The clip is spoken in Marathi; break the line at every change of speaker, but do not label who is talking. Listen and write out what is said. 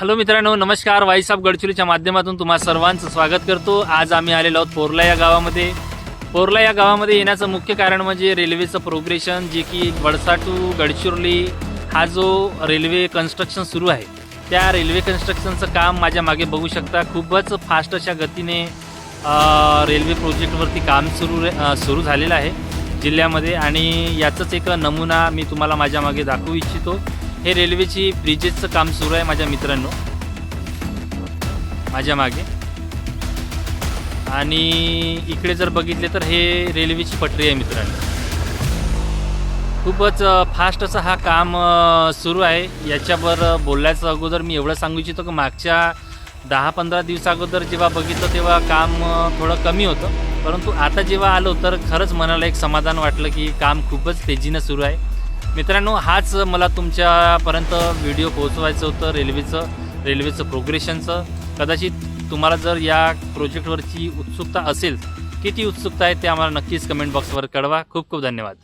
हॅलो मित्रांनो नमस्कार. वाईसाहेब गडचिरोलीच्या माध्यमातून तुम्हा सर्वांचं स्वागत करतो. आज आम्ही आलेलो आहोत पोरला या गावामध्ये. पोरला या गावामध्ये येण्याचं मुख्य कारण म्हणजे रेल्वेचं प्रोग्रेशन जे की वडसा टू गडचिरोली हा जो रेल्वे कन्स्ट्रक्शन सुरू आहे त्या रेल्वे कन्स्ट्रक्शनचं काम माझ्या मागे बघू शकता. खूपच फास्ट अशा गतीने रेल्वे प्रोजेक्टवरती काम सुरू सुरू झालेलं आहे जिल्ह्यामध्ये. आणि याचंच एक नमुना मी तुम्हाला माझ्या मागे दाखवू इच्छितो. हे रेल्वेची ब्रिजेसचं काम सुरू आहे माझ्या मित्रांनो. माझ्या मागे. आणि इकडे जर बघितले तर हे रेल्वेची पटरी आहे मित्रांनो. खूपच फास्ट असं हा काम सुरू आहे. याच्यावर अ, बोलण्याचं अगोदर मी एवढं सांगू इच्छितो की मागच्या दहा पंधरा दिवसाअगोदर जेव्हा बघितलं तेव्हा काम थोडं कमी होतं. परंतु आता जेव्हा आलो तर खरंच मनाला एक समाधान वाटलं की काम खूपच तेजीनं सुरू आहे. मित्रांनो हाच मला तुमच्यापर्यंत व्हिडिओ पोहोचवायचं होतं रेल्वेचं रेल्वेचं प्रोग्रेशनचं कदाचित तुम्हाला जर या प्रोजेक्टवरची उत्सुकता असेल किती उत्सुकता आहे ते आम्हाला नक्कीच कमेंट बॉक्सवर कळवा. खूप खूप धन्यवाद.